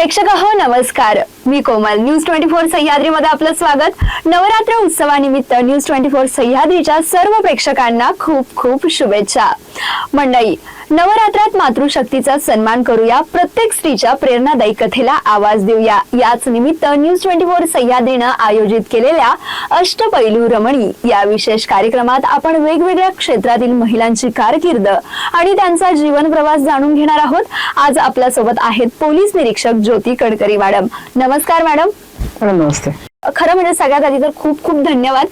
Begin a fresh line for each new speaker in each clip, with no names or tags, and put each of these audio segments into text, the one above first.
प्रेक्षक हो नमस्कार. मी कोमल. न्यूज ट्वेंटी फोर सह्याद्रीमध्ये आपलं स्वागत. नवरात्र उत्सवानिमित्त न्यूज ट्वेंटी फोर सह्याद्रीच्या सर्व प्रेक्षकांना खूप खूप शुभेच्छा. मंडई नवरात्रात मातृशक्तीचा सन्मान करूया. प्रत्येक स्त्रीच्या प्रेरणादायी कथेला आवाज देऊया. याच निमित्त न्यूज ट्वेंटी फोर सह्याद्रीनं आयोजित केलेल्या अष्टपैलू रमणी या विशेष कार्यक्रमात आपण वेगवेगळ्या क्षेत्रातील महिलांची कारकीर्द आणि त्यांचा जीवन प्रवास जाणून घेणार आहोत. आज आपल्यासोबत आहेत पोलीस निरीक्षक ज्योती कडकरी मॅडम. नमस्कार मॅडम
नमस्ते.
खरं म्हणजे सगळ्यात आधी तर खूप खूप धन्यवाद.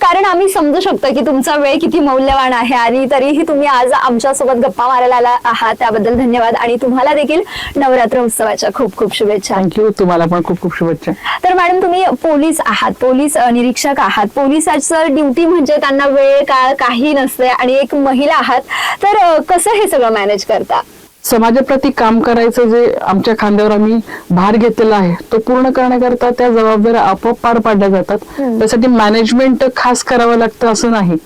कारण आम्ही समजू शकतो की तुमचा वेळ किती मौल्यवान आहे आणि तरीही तुम्ही आज आमच्यासोबत गप्पा मारायला आला आहात. त्याबद्दल धन्यवाद आणि तुम्हाला देखील नवरात्र उत्सवाच्या खूप खूप शुभेच्छा.
थँक्यू तुम्हाला पण खूप खूप शुभेच्छा.
तर मॅडम तुम्ही पोलीस आहात पोलीस निरीक्षक आहात. पोलिसाचं ड्युटी म्हणजे त्यांना वेळ काळ काही नसते आणि एक महिला आहात. तर कसं हे सगळं मॅनेज करता?
समाजाप्रती काम करायचं जे आमच्या खांद्यावर आम्ही भार घेतलेला आहे तो पूर्ण करण्याकरता त्या जबाबदाऱ्या आपोआप पार पाडल्या जातात. त्यासाठी मॅनेजमेंट खास करावं लागतं असं नाही.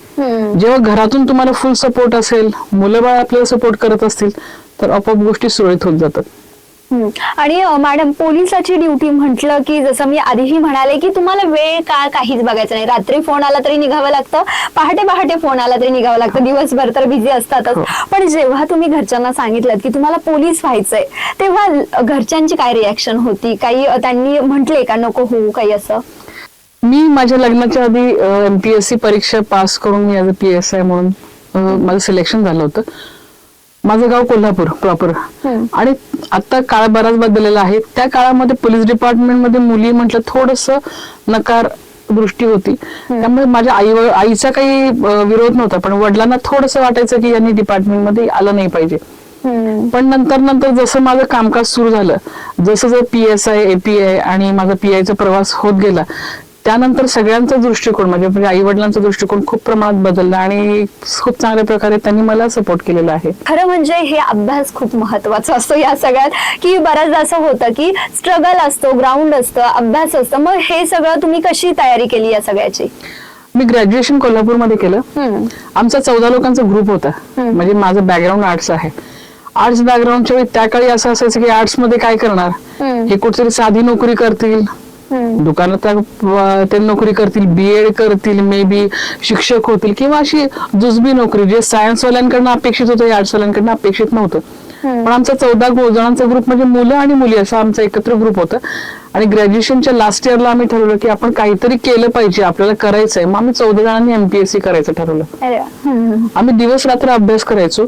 जेव्हा घरातून तुम्हाला फुल सपोर्ट असेल मुलं बाळ आपल्याला सपोर्ट करत असतील तर आपोआप गोष्टी सुरळीत होत जातात.
आणि मॅडम पोलिसाची ड्युटी म्हटलं की जसं मी आधीही म्हणाले की तुम्हाला वेळ काळ काहीच बघायचं नाही. रात्री फोन आला तरी निघावं लागतं. पहाटे पहाटे फोन आला तरी निघावं लागतं. दिवसभर तर बिझी असतातच.
हो.
पण जेव्हा तुम्ही घरच्यांना सांगितलं की तुम्हाला पोलीस व्हायचंय तेव्हा घरच्यांची काय रिॲक्शन होती? काही त्यांनी म्हटले का नको होऊ काही असं?
मी माझ्या लग्नाच्या आधी एमपीएससी परीक्षा पास करून मी पी एस आय म्हणून. माझं सिलेक्शन झालं होतं. माझं गाव कोल्हापूर प्रॉपर आणि आता काळ बराच बदललेला आहे. त्या काळामध्ये पोलीस डिपार्टमेंटमध्ये मुली म्हटलं थोडस नकार दृष्टी होती. त्यामुळे माझ्या आई आईचा काही विरोध नव्हता पण वडिलांना थोडस वाटायचं की यांनी डिपार्टमेंटमध्ये आलं नाही पाहिजे. पण नंतर नंतर जसं माझं कामकाज सुरू झालं जसं जर पी एस आय एपीआय आणि माझा पी आयचा प्रवास होत गेला त्यानंतर सगळ्यांचा दृष्टिकोन म्हणजे म्हणजे आई वडिलांचा दृष्टिकोन खूप प्रमाणात बदलला आणि खूप चांगल्या प्रकारे त्यांनी मला सपोर्ट केलेला आहे.
खरं म्हणजे हे अभ्यास खूप महत्त्वाचा असतो या सगळ्यात की बऱ्याचदा असं होतं की स्ट्रगल असतो ग्राउंड असतं अभ्यास असतं मग हे सगळं तुम्ही कशी तयारी केली या सगळ्याची?
मी ग्रॅज्युएशन कोल्हापूरमध्ये केलं. आमचा चौदा लोकांचा ग्रुप होता. म्हणजे माझं बॅकग्राऊंड आर्ट्स आहे. आर्ट्स बॅकग्राऊंडच्या वेळी त्या काळी असं असायचं की आर्ट्समध्ये काय करणार? हे कुठेतरी साधी नोकरी करतील. दुकानात ते नोकरी करतील बीएड करतील मे बी शिक्षक होतील किंवा अशी जुजबी नोकरी जे सायन्स वाल्यांकडनं अपेक्षित होतं आर्ट्स वाल्यांकडनं अपेक्षित नव्हतं. पण आमचा चौदा जणांचा ग्रुप म्हणजे मुलं आणि मुली असा आमचा एकत्र ग्रुप होता. आणि ग्रॅज्युएशनच्या लास्ट इयरला आम्ही ठरवलं की आपण काहीतरी केलं पाहिजे आपल्याला करायचंय. मग आम्ही चौदा जणांनी एमपीएससी करायचं ठरवलं. आम्ही दिवस रात्र अभ्यास करायचो.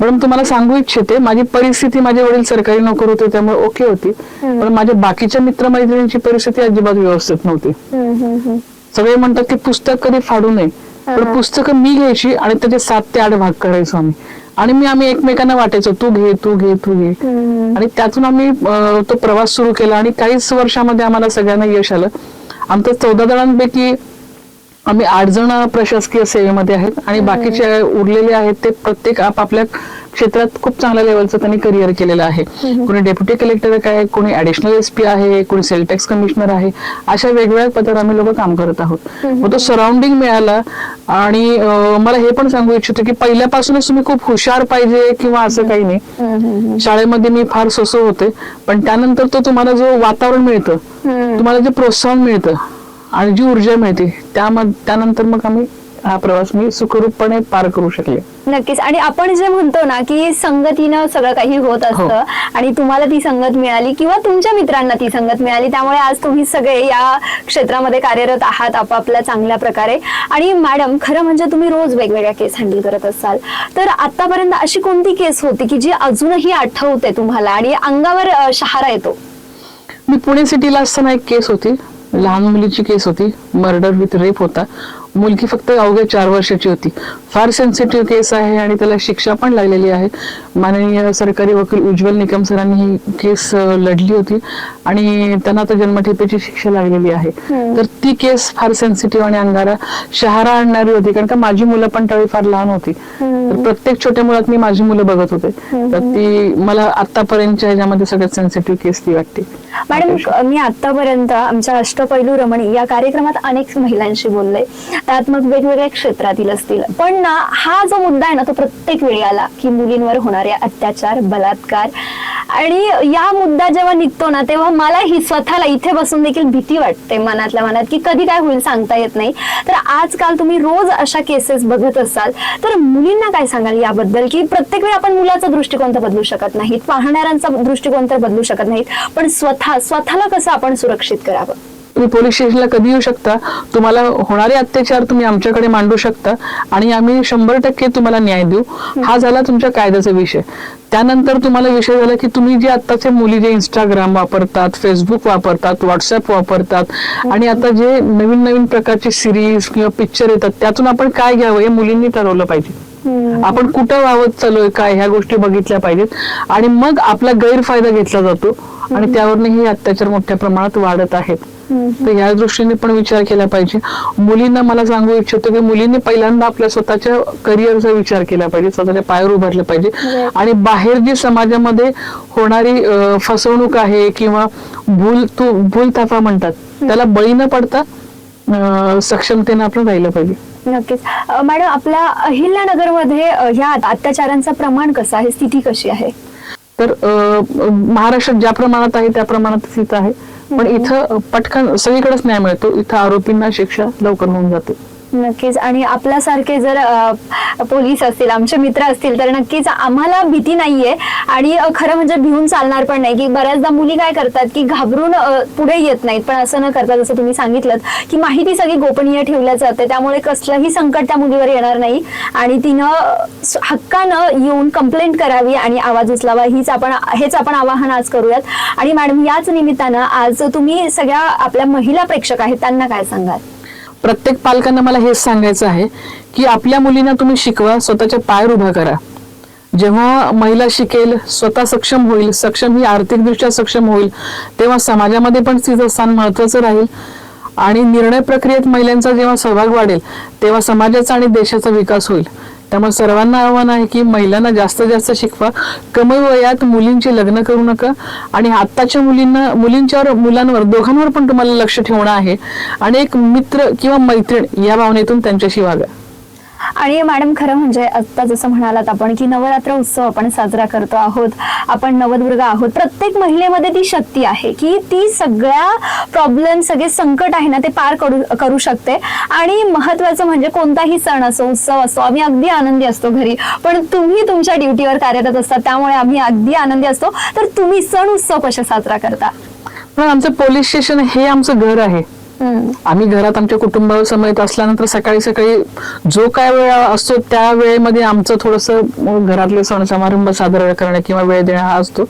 मॅडम तुम्हाला सांगू इच्छिते माझी परिस्थिती माझे वडील सरकारी नोकर होते त्यामुळे ओके होती. पण माझ्या बाकीच्या मित्रमैत्रिणींची परिस्थिती अजिबात व्यवस्थित नव्हती. सगळे म्हणतात की पुस्तक कधी फाडू नये पण पुस्तकं मी घ्यायची आणि त्याचे सात ते आठ भाग करायचो आम्ही. आणि मी आम्ही एकमेकांना वाटायचो तू घे तू घे तू घे. आणि त्यातून आम्ही तो प्रवास सुरू केला आणि काहीच वर्षामध्ये आम्हाला सगळ्यांना यश आलं. आमच्या चौदा जणांपैकी आम्ही आठ जण प्रशासकीय सेवेमध्ये आहेत आणि बाकीचे उरलेले आहेत ते प्रत्येक आपापल्या क्षेत्रात खूप चांगल्या लेवलचं त्यांनी करिअर केलेलं आहे. कोणी डेप्युटी कलेक्टर आहे कोणी ऍडिशनल एस पी आहे कोणी सेल टॅक्स कमिशनर आहे. अशा वेगवेगळ्या पदावर आम्ही लोक काम करत आहोत. मग तो सराउंडिंग मिळाला आणि मला हे पण सांगू इच्छितो की पहिल्यापासूनच तुम्ही खूप हुशार पाहिजे किंवा असं काही नाही. शाळेमध्ये मी फार सोसो होते पण त्यानंतर तो तुम्हाला जो वातावरण मिळतं तुम्हाला जे प्रोत्साहन मिळतं आणि जी ऊर्जा मिळते त्यामध्ये त्यानंतर मग आम्ही हा प्रवास मी सुखरूपपणे पार करू शकले.
नक्कीच. आणि आपण जे म्हणतो ना की संगतीनं सगळं काही होत असतं आणि तुम्हाला ती संगत मिळाली किंवा तुमच्या मित्रांना ती संगत मिळाली त्यामुळे आज तुम्ही सगळे या क्षेत्रामध्ये कार्यरत आहात आपापल्या चांगल्या प्रकारे. आणि मॅडम खरं म्हणजे तुम्ही रोज वेगवेगळ्या केस हँडल करत असाल. तर आतापर्यंत अशी कोणती केस होती की जी अजूनही आठवते तुम्हाला आणि अंगावर शहारा येतो?
मी पुणे सिटीला असताना एक केस होती. लहान मुलीची केस होती. मर्डर विथ रेप होता. मुलगी फक्त अवघ्या चार वर्षाची होती. फार सेन्सिटिव्ह केस आहे आणि त्याला शिक्षा पण लागलेली आहे. माननीय सरकारी वकील उज्ज्वल निकम सरांनी ही केस लढली होती आणि त्यांना आता जन्मठेपेची शिक्षा लागलेली आहे. तर ती केस फार सेन्सिटिव्ह आणि अंगारा शहारा आणणारी होती. कारण का माझी मुलं पण त्यावेळी फार लहान होती. तर प्रत्येक छोट्या मुलात मी माझी मुलं बघत होते. तर ती मला आतापर्यंतच्या ह्याच्यामध्ये सगळ्यात सेन्सिटिव्ह केस ती वाटते.
मॅडम मी आतापर्यंत आमच्या अष्टपैलू रमणी या कार्यक्रमात अनेक महिलांशी बोलले. त्यात मग वेगवेगळ्या क्षेत्रातील असतील. पण ना हा जो मुद्दा आहे ना तो प्रत्येक वेळी आला की मुलींवर होणारे अत्याचार बलात्कार आणि या मुद्दा जेव्हा निघतो ना तेव्हा मला ही स्वतःला इथे बसून देखील भीती वाटते मनातल्या मनात की कधी काय होईल सांगता येत नाही. तर आजकाल तुम्ही रोज अशा केसेस बघत असाल तर मुलींना काय सांगाल याबद्दल? की प्रत्येक वेळी आपण मुलाचा दृष्टिकोन तर बदलू शकत नाहीत पाहणाऱ्यांचा दृष्टिकोन तर बदलू शकत नाहीत पण स्वतः स्वतःला कसं आपण सुरक्षित करावं?
तुम्ही पोलीस स्टेशनला कधी येऊ शकता? तुम्हाला होणारे अत्याचार तुम्ही आमच्याकडे मांडू शकता आणि आम्ही शंभर टक्के तुम्हाला न्याय देऊ. हा झाला तुमच्या कायद्याचा विषय. त्यानंतर तुम्हाला विषय झाला की तुम्ही जे आत्ताचे मुली जे इंस्टाग्राम वापरतात फेसबुक वापरतात व्हॉट्सअप वापरतात आणि आता जे नवीन नवीन प्रकारचे सिरीज किंवा पिक्चर येतात त्यातून आपण काय घ्यावं हे मुलींनी ठरवलं पाहिजे. आपण कुठं वावत चालूय काय ह्या गोष्टी बघितल्या पाहिजेत आणि मग आपला गैरफायदा घेतला जातो आणि त्यावरनं हे अत्याचार मोठ्या प्रमाणात वाढत आहेत. तर या दृष्टीने पण विचार केला पाहिजे. मुलींना मला सांगू इच्छितो की मुलींनी पहिल्यांदा आपल्या स्वतःच्या करिअरचा विचार केला पाहिजे स्वतःच्या पायावर उभारलं पाहिजे. आणि बाहेर जी समाजामध्ये होणारी फसवणूक आहे किंवा भूल तू भूल थापा म्हणतात त्याला बळी न पडता सक्षमतेने आपण राहिलं पाहिजे.
नक्कीच. मॅडम आपल्या अहिल्यानगरमध्ये ह्या अत्याचारांचं प्रमाण कसं आहे? स्थिती कशी आहे?
तर महाराष्ट्रात ज्या प्रमाणात आहे त्या प्रमाणात इथं आहे. पण इथं पटकन सगळीकडेच न्याय मिळतो. इथं आरोपींना शिक्षा लवकर होऊन जाते.
नक्कीच. आणि आपल्यासारखे जर पोलीस असतील आमचे मित्र असतील तर नक्कीच आम्हाला भीती नाहीये. आणि खरं म्हणजे भिवून चालणार पण नाही की बऱ्याचदा मुली काय करतात की घाबरून पुढे येत नाहीत. पण असं न करता जसं तुम्ही सांगितलं की माहिती सगळी गोपनीय ठेवल्या जाते त्यामुळे कसलंही संकट त्या मुलीवर येणार नाही. आणि तिनं हक्कानं येऊन कंप्लेंट करावी आणि आवाज उचलावा हीच आपण हेच आपण आवाहन आज करूयात. आणि मॅडम याच निमित्तानं आज तुम्ही सगळ्या आपल्या महिला प्रेक्षक आहेत त्यांना काय सांगाल?
प्रत्येक पालकांना मला हेच सांगायचं आहे की आपल्या मुलींना तुम्ही शिकवा स्वतःच्या पायावर उभा करा. जेव्हा महिला शिकेल स्वतः सक्षम होईल सक्षम ही आर्थिकदृष्ट्या सक्षम होईल तेव्हा समाजामध्ये पण तिचं स्थान महत्वाचं राहील. आणि निर्णय प्रक्रियेत महिलांचा जेव्हा सहभाग वाढेल तेव्हा समाजाचा आणि देशाचा विकास होईल. त्यामुळे सर्वांना आव्हान आहे की महिलांना जास्तीत जास्त शिकवा. कमी वयात मुलींची लग्न करू नका आणि आत्ताच्या मुलींना मुलींच्यावर मुलांवर दोघांवर पण तुम्हाला लक्ष ठेवणं आहे. आणि एक मित्र किंवा मैत्रीण या भावनेतून त्यांच्याशी वागा.
आणि मॅडम खरं म्हणजे आता जसं म्हणालात आपण की नवरात्र उत्सव आपण साजरा करतो आहोत आपण नवदुर्गा आहोत. प्रत्येक महिलेमध्ये ती शक्ती आहे की ती सगळ्या प्रॉब्लेम सगळे संकट आहे ना ते पार करू करू शकते. आणि महत्वाचं म्हणजे कोणताही सण असो उत्सव असो आम्ही अगदी आनंदी असतो घरी. पण तुम्ही तुमच्या ड्युटीवर कार्यरत असतात त्यामुळे आम्ही अगदी आनंदी असतो. तर तुम्ही सण उत्सव कसे साजरा करता?
आमचं पोलीस स्टेशन हे आमचं घर आहे. आम्ही घरात आमच्या कुटुंबावर समेत असल्यानंतर सकाळी सकाळी जो काय वेळ असतो त्या वेळेमध्ये आमचं थोडस घरातले सण समारंभ साजरा करणं किंवा वेळ देणं हा असतो.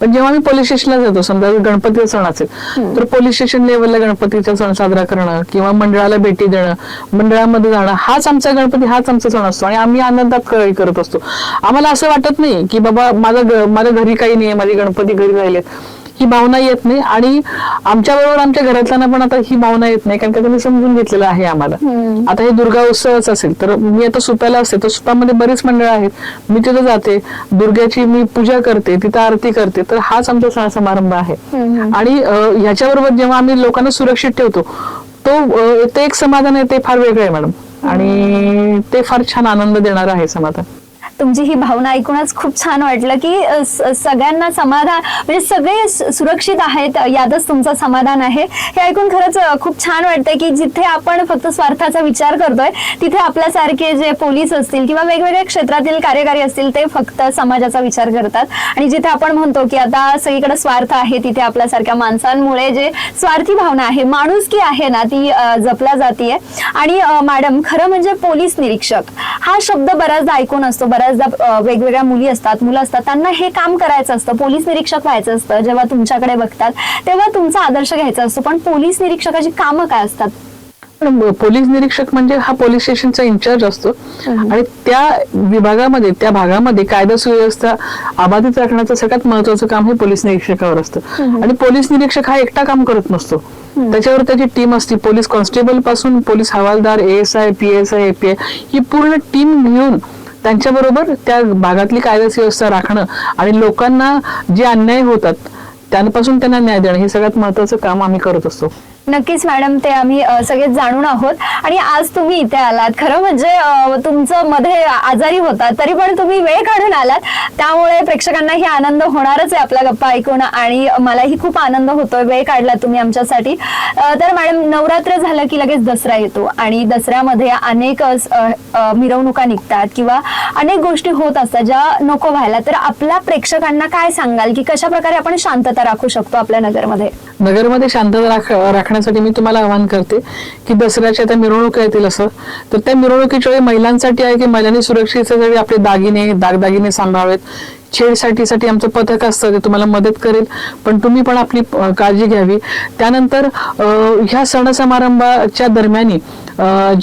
पण जेव्हा आम्ही पोलीस स्टेशनला जातो समजा गणपतीचा सण असेल तर पोलीस स्टेशन लेवलला गणपतीचा सण साजरा करणं किंवा मंडळाला भेटी देणं मंडळामध्ये जाणं हाच आमचा गणपती हाच आमचा सण असतो आणि आम्ही आनंदात क- करत असतो. आम्हाला असं वाटत नाही की बाबा माझं माझ्या घरी काही नाही माझे गणपती घरी राहिलेत. ही भावना येत नाही आणि आमच्या बरोबर आमच्या घरातल्यांना पण आता ही भावना येत नाही. कारण का त्यांनी समजून घेतलेलं आहे आम्हाला. आता हे दुर्गा उत्सवच असेल तर मी आता सुप्याला असते तर सुपामध्ये बरीच मंडळ आहेत. मी तिथं जाते दुर्गाची मी पूजा करते तिथं आरती करते. तर हाच आमचा सण समारंभ आहे. आणि ह्याच्याबरोबर जेव्हा आम्ही लोकांना सुरक्षित ठेवतो तो ते एक समाधान आहे ते फार वेगळं आहे मॅडम. आणि ते फार छान आनंद देणार आहे समाधान.
तुमची ही भावना ऐकूनच खूप छान वाटलं की सगळ्यांना समाधान म्हणजे सगळे सुरक्षित आहेत यातच तुमचं समाधान आहे. हे ऐकून खरंच खूप छान वाटतंय की जिथे आपण फक्त स्वार्थाचा विचार करतोय तिथे आपल्यासारखे जे पोलीस असतील किंवा वेगवेगळ्या क्षेत्रातील कार्यकारी असतील ते फक्त समाजाचा विचार करतात. आणि जिथे आपण म्हणतो की आता सगळीकडे स्वार्थ आहे तिथे आपल्यासारख्या माणसांमुळे जे स्वार्थी भावना आहे माणुसकी आहे ना ती जपल्या जातीये. आणि मॅडम खरं म्हणजे पोलीस निरीक्षक हा शब्द बऱ्याचदा ऐकून असतो बऱ्याच बऱ्याचदा वेगवेगळ्या मुली असतात मुलं असतात त्यांना हे काम करायचं असतं. पोलीस निरीक्षक व्हायचं असतं जेव्हा तुमच्याकडे बघतात तेव्हा तुमचा आदर्श घ्यायचा असतो. पण पोलीस निरीक्षकाची कामं काय असतात?
पण पोलीस निरीक्षक म्हणजे हा पोलीस स्टेशनचा इन्चार्ज असतो. आणि त्या विभागामध्ये त्या भागामध्ये कायदा सुव्यवस्था अबाधित राखण्याचं सगळ्यात महत्वाचं काम हे पोलीस निरीक्षकावर असतं. आणि पोलीस निरीक्षक हा एकटा काम करत नसतो. त्याच्यावर त्याची टीम असते. पोलीस कॉन्स्टेबलपासून पोलीस हवालदार A S I P S I API ही पूर्ण टीम घेऊन त्यांच्याबरोबर त्या भागातली कायदा व्यवस्था राखणं आणि लोकांना जे अन्याय होतात त्यांपासून त्यांना न्याय देणं हे सगळ्यात महत्वाचं काम आम्ही करत असतो.
नक्कीच मॅडम ते आम्ही सगळेच जाणून आहोत. आणि आज तुम्ही इथे आलात. खरं म्हणजे तुमचं मध्ये आजारी होता तरी पण तुम्ही वेळ काढून आलात. त्यामुळे प्रेक्षकांनाही आनंद होणारच आहे आपला गप्पा ऐकून आणि मलाही खूप आनंद होतोय. वेळ काढला तुम्ही आमच्यासाठी. तर मॅडम नवरात्र झालं की लगेच दसरा येतो आणि दसऱ्यामध्ये अनेक मिरवणुका निघतात किंवा अनेक गोष्टी होत असतात ज्या नको व्हायला. तर आपल्या प्रेक्षकांना काय सांगाल की कशा प्रकारे आपण शांतता राखू शकतो आपल्या नगरमध्ये?
नगरमध्ये शांतता राख राखण्यासाठी मी तुम्हाला आवाहन करते की दसऱ्याच्या त्या मिरवणुका येतील असं. तर त्या मिरवणुकीच्या वेळी महिलांसाठी आहे की महिलांनी सुरक्षिततेसाठी आपले दागिने दागदागिने सांभाळावेत. छेडसाठीसाठी आमचं पथक असतं ते तुम्हाला मदत करेल पण तुम्ही पण आपली काळजी घ्यावी. त्यानंतर ह्या सण समारंभाच्या दरम्यानी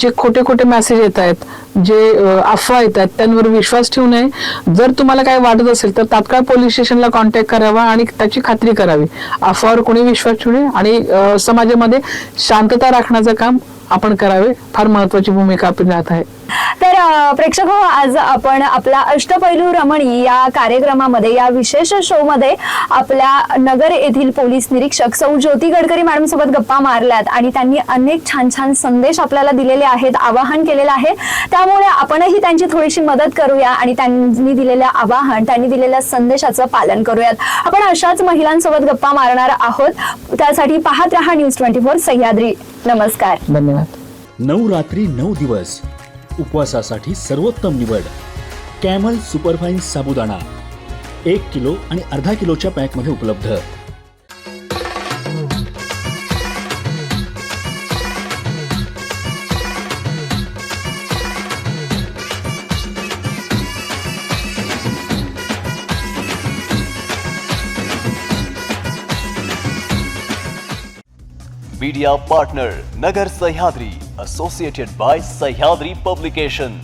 जे खोटे खोटे मेसेज येत आहेत जे अफवा येत आहेत त्यांवर विश्वास ठेवू नये. जर तुम्हाला काय वाटत असेल तर तात्काळ पोलीस स्टेशनला कॉन्टॅक्ट करावा आणि त्याची खात्री करावी. अफवावर कोणी विश्वास ठेवू नये आणि समाजामध्ये शांतता राखण्याचं काम आपण करावे. फार महत्वाची भूमिका आपली राहत आहे.
तर प्रेक्षक हो, आज आपण आपला अष्टपैलू रमणी या कार्यक्रमामध्ये या विशेष शो मध्ये आपल्या नगर येथील पोलीस निरीक्षक सौ ज्योती गडकरी मॅडम सोबत गप्पा मारल्यात आणि त्यांनी अनेक छान छान संदेश आपल्याला दिलेले आहेत आवाहन केलेलं आहे. त्यामुळे आपणही त्यांची थोडीशी मदत करूया आणि त्यांनी दिलेल्या आवाहन त्यांनी दिलेल्या संदेशाचं पालन करूयात. आपण अशाच महिलांसोबत गप्पा मारणार आहोत. त्यासाठी पाहत रहा न्यूज ट्वेंटी फोर सह्याद्री. नमस्कार.
धन्यवाद.
नऊ रात्री नऊ दिवस. उपवासासाठी सर्वोत्तम निवड. कॅमल सुपरफाईन साबुदाणा. एक किलो आणि अर्धा किलोच्या पॅकमध्ये उपलब्ध.
Media partner Nagar Sahyadri associated by Sahyadri publication